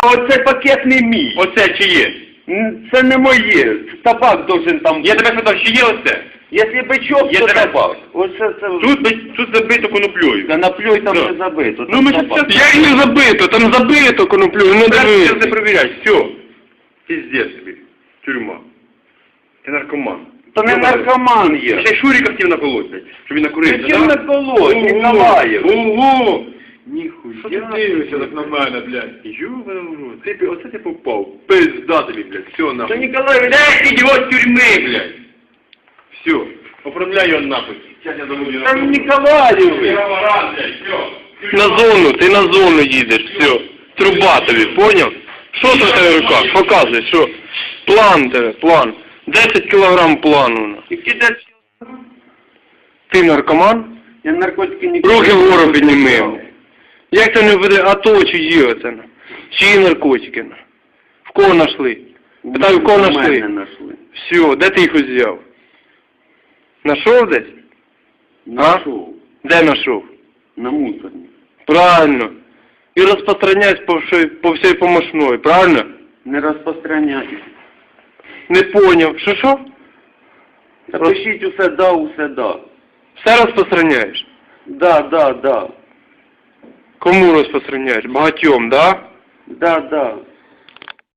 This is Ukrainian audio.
оцей пакет не мій. Оце чи є? М, Це не моє. Табак должен там Я бути. тебе спитав, чи є оце? Якщо бичок, Я то тебе- табак. Оце це... Тут, би- тут забито коноплею. Та наплюй там Да. не забито. Ну, ми ж табак. це- Як не забито? Там забито коноплю, не Зараз дивись. це перевіряй, все. Пиздец тобі. Тюрма. Ти наркоман. То не наркоман є. Ще й Шуріка хотів наколоть, блядь, щоб він накурився, Чим наколоть, Ніколаєв? Ого! Ніхуя. Що ти дивишся так на мене, блядь? Ёбаный в рот. Ти, пі- оце ти попав. Пизда тобі, блядь, все То нахуй. Ніколаєвич, Дай ідіот тюрми, блядь. Все. Оформляй його нахуй. Сейчас я замовлю там Ніколаєвич. На зону, ти на зону їдеш, все. Труба тобі, поняв? Що це в тебе в руках? Показуй, що? План тебе, план. 10 кілограм плану. Які десь... Ти наркоман? Я наркотики ніколи... Руки вгору підніми. Як це не буде АТО чи є на? Чиї наркотики? В кого знайшли? Питаю, в кого знайшли? Все, де ти їх взяв? Нашов десь? Нашов. Де знайшов? На мусорні. Правильно. І розпространяйся по всій, по всій помощної, правильно? Не розпространяйте. Не поняв. Що що? Та пишіть усе да, усе да. Все розпространяєш? Да, да, да. Кому розпространяєш? Багатьом, да? Да, да.